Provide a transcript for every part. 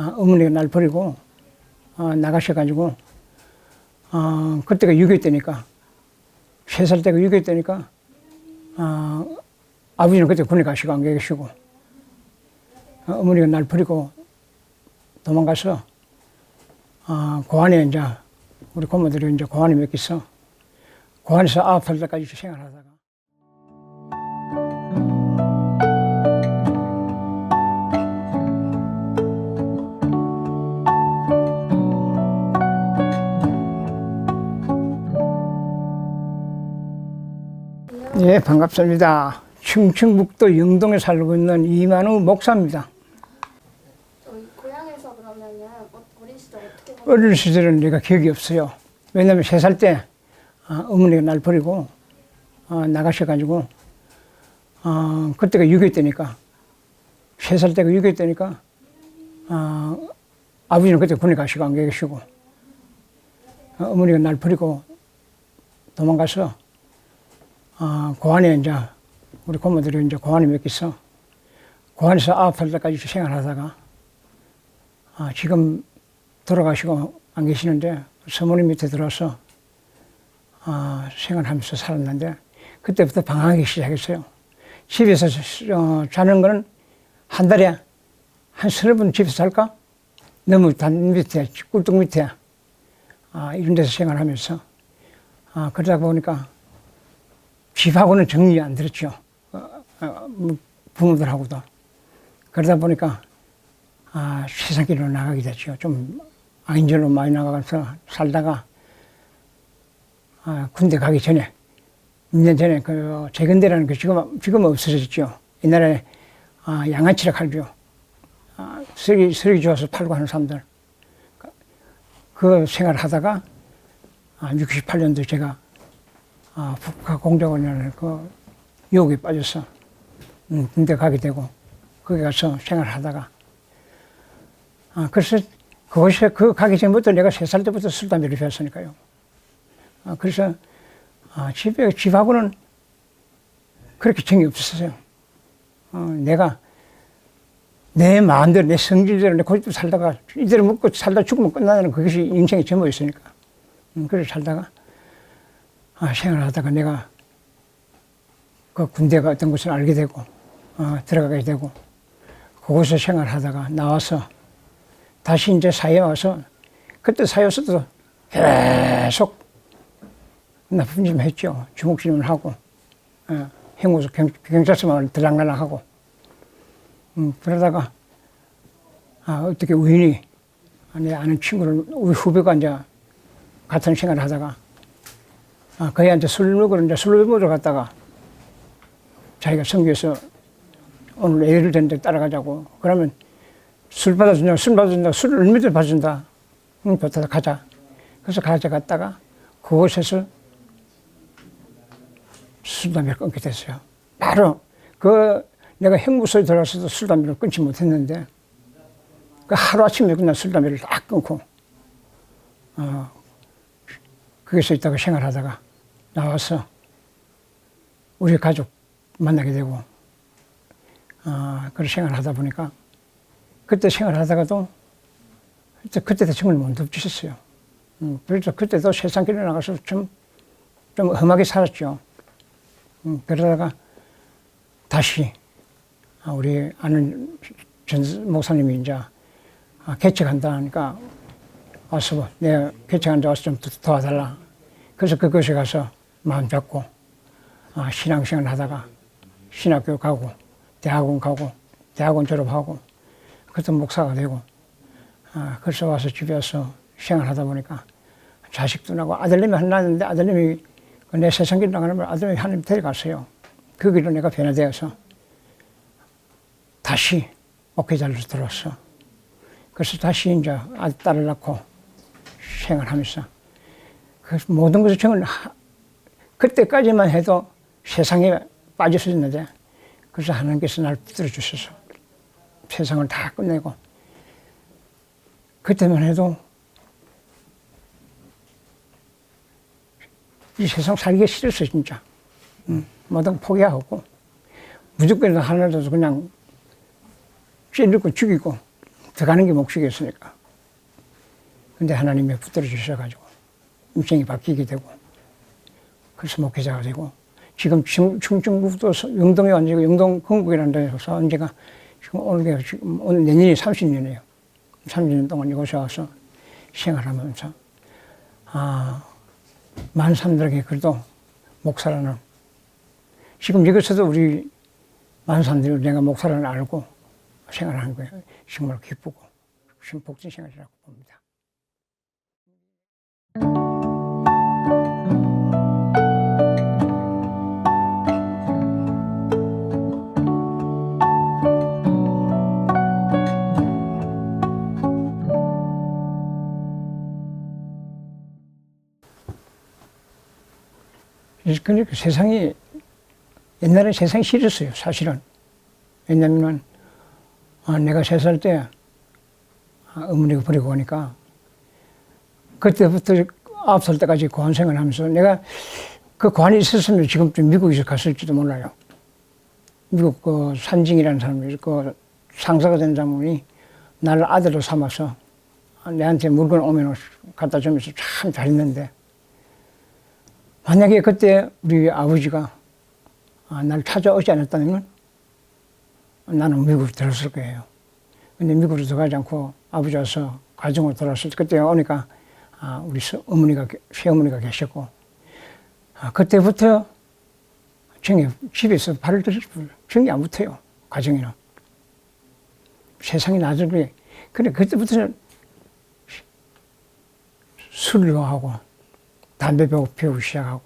아, 어머니가 날 버리고 어, 나가셔가지고 어, 그때가 6.25 때니까 세 살 때가 6.25 때니까 어, 아버지는 그때 군에 가시고 안 계시고 어, 어머니가 날 버리고 도망가서 어, 고안에 이제 우리 고모들이 이제 고안에 몇 있어. 고안에서 아홉 살 때까지 생활하다가 예, 반갑습니다. 충청북도 영동에 살고 있는 이만우 목사입니다. 저희 고향에서 그러면은 어- 어린 시절 어떻게? 어린 시절은 내가 기억이 없어요. 왜냐면 세 살때 아, 어머니가 날 버리고 어, 나가셔가지고 어, 그때가 6.25 때니까 세 살 때가 6.25 때니까 어, 아버지는 그때 군에 가시고 안 계시고 어, 어머니가 날 버리고 도망가서 어, 고안에 이제 우리 고모들이 이제 고안에 몇 있어 고안에서 아홉 살 때까지 생활하다가 아, 지금 돌아가시고 안 계시는데 서모님 밑에 들어서 아, 생활하면서 살았는데 그때부터 방황하기 시작했어요. 집에서 어, 자는 거는 한 달에 한 서너 번 집에서 잘까? 너무 단 밑에 꿀뚝 밑에 아, 이런 데서 생활하면서 아, 그러다 보니까 집하고는 정리 안 들었죠. 어, 어, 뭐 부모들하고도 그러다 보니까 아, 세상 길로 나가게 됐죠. 좀 악인절로 많이 나가서 살다가 아, 군대 가기 전에 2년 전에 그 재근대라는 그 지금 지금 없어졌죠. 옛날에 아, 양아치라 칼죠. 아, 쓰레기 쓰레기 주워서 팔고 하는 사람들 그- 그 생활하다가 아, 68년도 제가 아, 국가공작원이라는 그 유혹에 빠져서 음, 군대 가게 되고 거기 가서 생활하다가 아, 그래서 그곳에 그 가기 전부터 내가 세 살 때부터 술, 담배를 피웠으니까요. 아, 그래서 아, 집에, 집하고는 그렇게 정이 없었어요. 어, 내가 내 마음대로, 내 성질대로 내 고집대로 살다가 이대로 먹고 살다 죽으면 끝나는 그것이 인생의 전부였으니까. 음, 그래서 살다가 아, 생활하다가 내가 그 군대가 어떤 것을 알게 되고 어, 들어가게 되고 그곳에 생활하다가 나와서 다시 이제 사회에 와서 그때 사회에서도 계속 나쁜 짓 했죠. 주먹질을 하고 어, 행무소 경, 경찰서만 들락날락하고 음, 그러다가 아, 어떻게 우연히 내 아는 친구를 우리 후배가 이제 같은 생활을 하다가 아, 그애 이제 술 먹으러 이제 술 먹으러 갔다가 자기가 성교에서 오늘 애를 된데 따라가자고 그러면 술 받아준다, 술 받아준다, 술을 얼마든지 받아준다. 응, 좋다, 가자. 그래서 가져갔다가 그곳에서 술, 담배를 끊게 됐어요. 바로 그 내가 행무소에 들어가서도 술, 담배를 끊지 못했는데 그 하루아침에 그냥 술, 담배를 딱 끊고 어, 거기서 있다가 생활하다가 나와서 우리 가족 만나게 되고 어, 그런 생활하다 보니까 그때 생활하다가도 그때 그때도 정말 못 덮치셨어요. 음, 그래서 그때도 세상 길에 나가서 좀, 좀 험하게 살았죠. 음, 그러다가 다시 아, 우리 아는 전 목사님이 이제 아, 개척한다 하니까 와서 내가 개척한다 와서 좀 도- 도와달라. 그래서 그곳에 가서 마음 잡고 아, 신앙생활 하다가 신학교 가고 대학원 가고 대학원 졸업하고 그때 목사가 되고 아, 그래서 와서 집에 와서 생활하다 보니까 자식도 나고 아들님이 하나 낳았는데 아들님이 그내 세상길 나가는 아들님이 하나님 데려갔어요. 그 길로 내가 변화되어서 다시 목회자로 들어왔어. 그래서 다시 이제 딸을 낳고 생활하면서 그 모든 것을 하- 그때까지만 해도 세상에 빠졌었는데 그래서 하나님께서 날 붙들어 주셔서 세상을 다 끝내고 그때만 해도 이 세상 살기 싫었어 진짜 음, 모든 거 포기하고 무조건 하나라도 그냥 찌르고 죽이고 들어가는 게 목적이었으니까. 근데 하나님이 붙들어 주셔가지고 인생이 바뀌게 되고 그래서 목회자가 되고 지금 충- 충청북도 서- 영동에 완전 영동 건국이라는 데서 언제가 지금 오늘 지금 오늘 내년이 30년이에요. 30년 동안 이곳에 와서 생활하면서 아, 많은 사람들에게 그래도 목사라는 지금 여기서도 우리 많은 사람들이 내가 목사라는 알고 생활하는 거예요. 정말 기쁘고 지금 복진 생활이라고 봅니다. 그러니까 세상이 옛날에 세상이 싫었어요, 사실은. 왜냐면 아, 내가 세 살 때 아, 어머니가 버리고 오니까 그때부터 아홉 살 때까지 고안생활 하면서 내가 그 관이 있었으면 지금쯤 미국에서 갔을지도 몰라요. 미국 그 산징이라는 사람이 그 상사가 된 사람이 나를 아들로 삼아서 내한테 물건 오면 갖다 주면서 참 잘했는데 만약에 그때 우리 아버지가 아, 나를 찾아오지 않았다면 나는 미국으로 들었을 거예요. 근데 미국으로 들어가지 않고 아버지 와서 가정으로 돌아왔을 때 그때 오니까 아, 우리 서- 어머니가 계- 시어머니가 계셨고 아, 그때부터 정이 집에서 발을 들일 정이 안 붙어요. 가정에는 세상이 나중에 그래 그때부터는 술을 하고 담배 피우기 시작하고.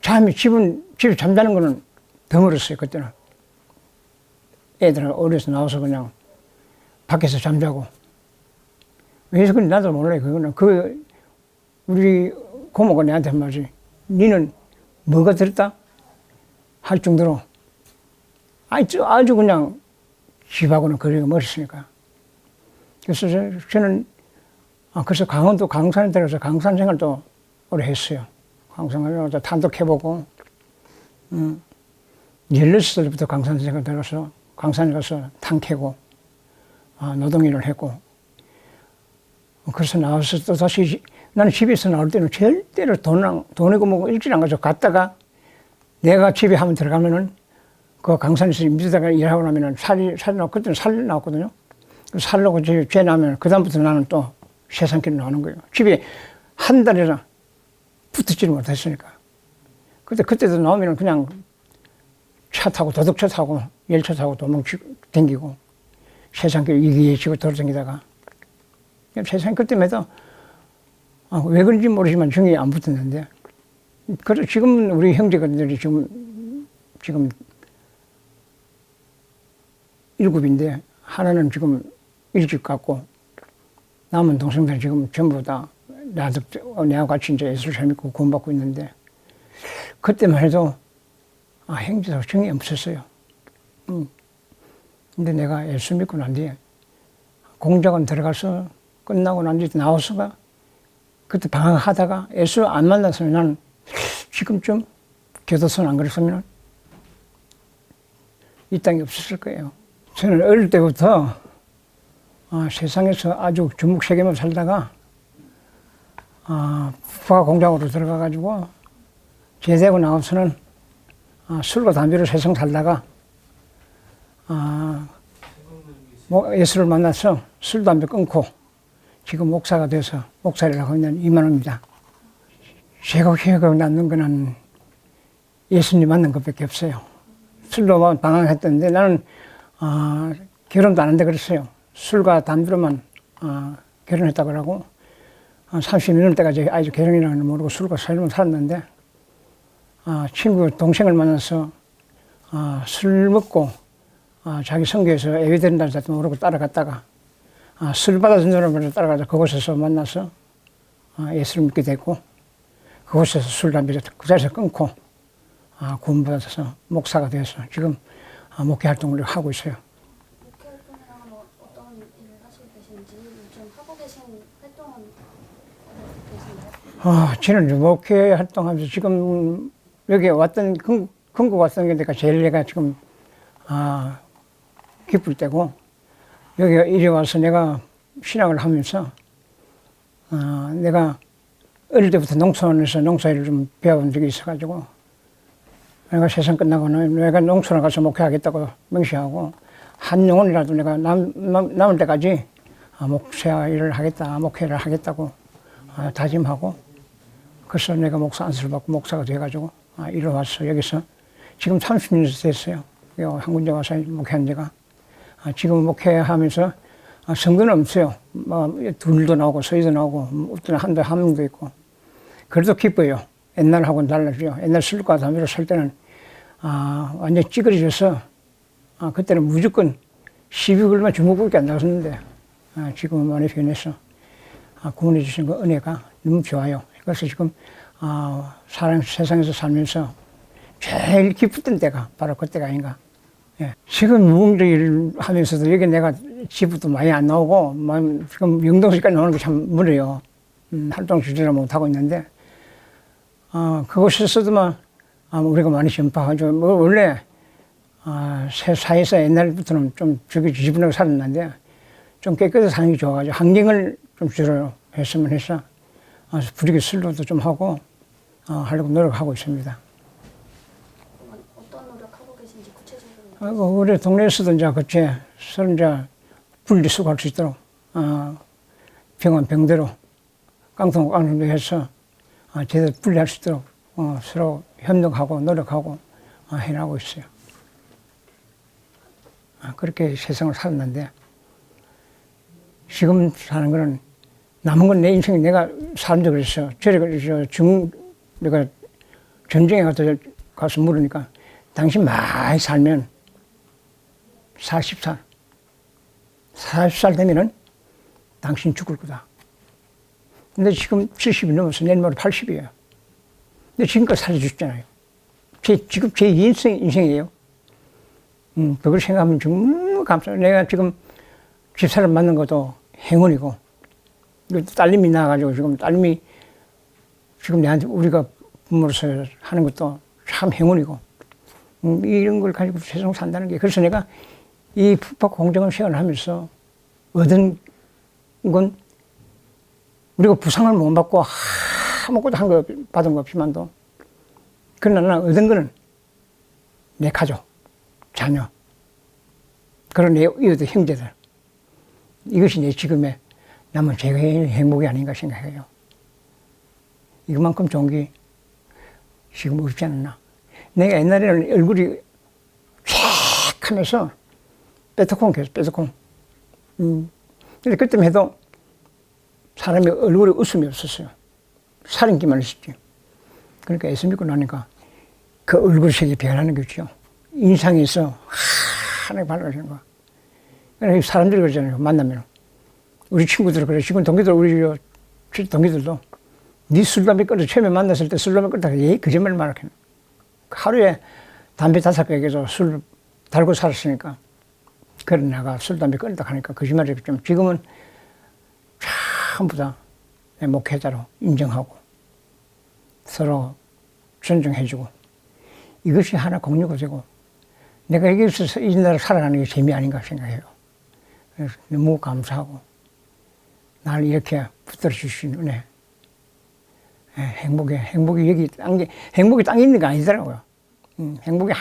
잠이 집은 집에 잠자는 거는 드물었어요 그때는. 애들은 어려서 나와서 그냥 밖에서 잠자고. 왜서 그런지 나도 몰라요 그거는. 그 우리 고모가 내한테 한 말이 니는 뭐가 들었다? 할 정도로. 아주 아주 그냥. 집하고는 거리가 멀었으니까 그래서 저- 저는 아, 그래서 강원도 강산에 들어가서 강산 생활도 오래 했어요. 강산을 탄독해보고, 음, 16살부터 강산 생활 들어가서 강산에 가서 탄 캐고, 아, 노동일을 했고, 그래서 나와서 또 다시 지- 나는 집에서 나올 때는 절대로 돈, 안- 돈이고 뭐고 일찍 안 가서 갔다가 내가 집에 한번 들어가면은 그 강산에서 밑에다가 일하고 나면은 살이, 살이 나고, 그때는 살이 나왔거든요. 그 살려고 죄 나면 그다음부터 나는 또 세상길로 나오는 거예요. 집에 한 달이나 붙었지를 못했으니까. 그때 그때도 나오면 그냥 차 타고 도둑차 타고 열차 타고 도망치 댕기고 세상길 이기지고 돌아다니다가 세상 그때마다 아, 왜 그런지 모르지만 정이 안 붙었는데 그래 지금 우리 형제들이 지금 지금 일곱인데 하나는 지금 일찍 갔고 남은 동생들 지금 전부 다 나도 내와 같이 이제 예술 잘 믿고 구원받고 있는데 그때만 해도 아 형제도 정이 없었어요. 음. 근데 내가 예수 믿고 난 뒤에 공작원 들어가서 끝나고 난 뒤에 나와서가 그때 방황하다가 예수 안 만났으면 나는 지금쯤 교도소 안 그랬으면 이 땅에 없었을 거예요. 저는 어릴 때부터 아, 세상에서 아주 주묵세계만 살다가 아, 부가 공장으로 들어가 가지고 제대하고 나와서는 아, 술과 담배로 세상 살다가 아, 뭐 예수를 만나서 술 담배 끊고 지금 목사가 돼서 목사를 하고 있는 이만호입니다. 제가 기억에 남는 거는 예수님 만난 것밖에 없어요. 술로 방황했던데 나는 아, 결혼도 안 한다 그랬어요. 술과 담배로만 아, 결혼했다고 하고 아, 30년 때까지 아직 결혼이라는 걸 모르고 술과 살면 살았는데 아, 친구 동생을 만나서 아, 술 먹고 아, 자기 성교에서 예배드린다는 자도 모르고 따라갔다가 아, 술 받아준 사람을 따라가서 그곳에서 만나서 아, 예수를 믿게 됐고 그곳에서 술 담배를 그 자리에서 끊고 아, 구원받아서 목사가 되어서 지금 아, 목회 활동을 하고 있어요. 목회 활동이랑은 어- 어떤 일을 하시고 요즘 하고 계신 활동은 계신가요? 아, 저는 목회 활동하면서 지금 여기 왔던 근- 근국 왔던 게 내가 제일 내가 지금 아, 기쁠 때고, 여기 이리 와서 내가 신학을 하면서, 아, 내가 어릴 때부터 농촌에서 농사일을 좀 배워본 적이 있어가지고, 내가 세상 끝나고는 내가 농촌에 가서 목회하겠다고 명시하고, 한 영혼이라도 내가 남, 남, 남을 때까지 아, 일을 하겠다, 목회를 하겠다고 아, 다짐하고, 그래서 내가 목사 안수를 받고 목사가 돼가지고, 아, 이리 와서 여기서 지금 30년 됐어요. 요 한군데 와서 목회한 지가. 아, 지금 목회하면서 아, 선거는 없어요. 뭐, 둘도 나오고 서희도 나오고 어떤 한도 한 명도 있고. 그래도 기뻐요. 옛날하고는 달라져요. 옛날 술과 담배로 살 때는 아, 완전 찌그러져서 아, 그때는 무조건 시비 걸면 주먹밖에 안 나갔는데 아, 지금은 많이 변해서 아, 구원해 주신 그 은혜가 너무 좋아요. 그래서 지금 아, 사람 세상에서 살면서 제일 기뻤던 때가 바로 그때가 아닌가. 예. 지금 무공적 일을 하면서도 여기 내가 집도 많이 안 나오고 만- 지금 영동시까지 나오는 게참 멀어요. 음, 활동 주제를 못 하고 있는데 아, 그곳에서도만 아, 우리가 많이 전파하죠. 뭐 원래 아, 새 사회에서 옛날부터는 좀 저기 지저분하게 살았는데 좀 사는 게 좋아가지고 환경을 좀 주로 했으면 해서 아, 부지기 슬로도 좀 하고 아, 하려고 노력하고 있습니다. 어떤 노력하고 계신지 구체적으로 아이고, 우리 동네에서도 이제 그치 서로 이제 분리수거할 수 있도록 아, 병원 병대로 깡통 깡통도 해서 아, 제대로 분리할 수 있도록 어, 서로 협력하고 노력하고 아, 해나가고 있어요. 아, 그렇게 세상을 살았는데 지금 사는 거는 남은 건 내 인생이 내가 적 그랬어. 저래 중 내가 전쟁에 가서 가서 물으니까 당신 많이 살면 40살 40살 되면은 당신 죽을 거다. 근데 지금 70이 넘어서 내일 모레 80이에요. 근데 지금껏 살아주셨잖아요. 제, 지금 제 인생, 인생이에요. 음, 그걸 생각하면 정말 감사해요. 내가 지금 집사람 만난 것도 행운이고, 딸님이 나와가지고 지금 딸님이 지금 내한테 우리가 부모로서 하는 것도 참 행운이고, 음, 이런 걸 가지고 세상 산다는 게. 그래서 내가 이 북박 공정을 생활하면서 얻은 건 우리가 부상을 못 받고 아무것도 한 거 받은 거 없지만도 그러나 나는 얻은 거는 내 가족, 자녀, 그런 내 이웃 형제들 이것이 내 지금의 남은 제일 행복이 아닌가 생각해요. 이것만큼 좋은 게 지금 없지 않나. 내가 옛날에는 얼굴이 쫙 하면서 빼트콩 계속 빼트콩. 음. 근데 그때만 해도 사람이 얼굴에 웃음이 없었어요. 살인기만 있었지. 그러니까 예수 믿고 나니까 그 얼굴색이 변하는 거죠. 인상에서 하나가 밝아지는 거야. 사람들이 그러잖아요. 만나면. 우리 친구들 그래. 지금 동기들, 우리 저 동기들도 네 술담배 끊어 처음에 만났을 때 술담배 끊다가 예 거짓말 말하겠네. 하루에 담배 다섯 개에서 술 달고 살았으니까 그래 내가 술 담배 끊다 하니까 거짓말을 좀 지금은 전부 다내 목회자로 인정하고 서로 존중해주고 이것이 하나 공유가 되고 내가 여기서 이 나라를 살아가는 게 재미 아닌가 생각해요. 너무 감사하고 나를 이렇게 붙들어 주신 은혜 예, 행복이 행복이 여기 땅에 행복이 땅에 있는 게 아니더라고요. 음, 행복이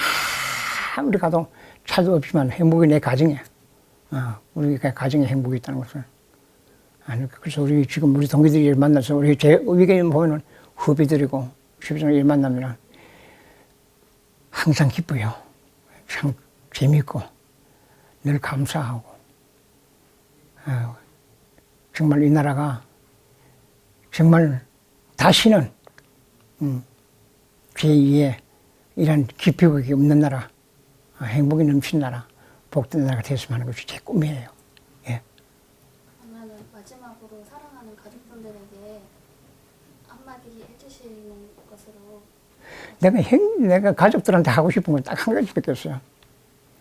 아무리 가도 차도 없지만 행복이 내 가정에 어, 우리 가정에 행복이 있다는 것을 아니 그래서 우리 지금 우리 동기들이 만나서 우리 제 위계 보면은 후배들이고 집에서 일 만나면 항상 기뻐요. 참 재밌고 늘 감사하고 어, 정말 이 나라가 정말 다시는 음, 제2의 이런 기표가 없는 나라, 아, 행복이 넘치는 나라, 복된 나라가 됐으면 하는 것이 제 꿈이에요. 예. 그러면은 마지막으로 사랑하는 가족분들에게 한마디 해주시는 것으로 내가 형, 내가 가족들한테 하고 싶은 건 딱 한 가지밖에 없어요.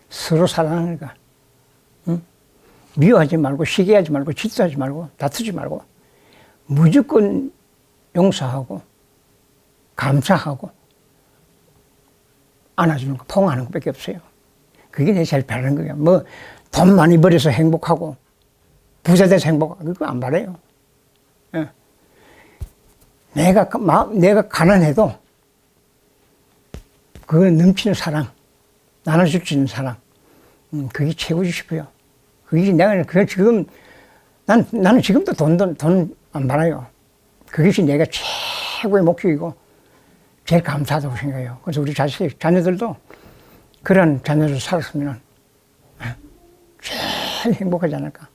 서로 사랑하는 거. 응? 미워하지 말고, 시기하지 말고, 질투하지 말고, 다투지 말고, 무조건 용서하고, 감사하고, 안아주는 거, 포옹하는 것밖에 없어요. 그게 내 제일 바라는 거예요. 뭐, 돈 많이 벌어서 행복하고, 부자 돼서 행복하고, 그거 안 바래요. 예. 내가, 그 내가 가난해도, 그 넘치는 사랑, 나눠줄 수 있는 사랑, 음, 그게 최고지 싶어요. 그게 내가, 그 지금, 난, 나는 지금도 돈, 돈, 돈 안 받아요. 그것이 내가 최고의 목표이고, 제일 감사하다고 생각해요. 그래서 우리 자식, 자녀들도 그런 자녀를 살았으면 제일 행복하지 않을까.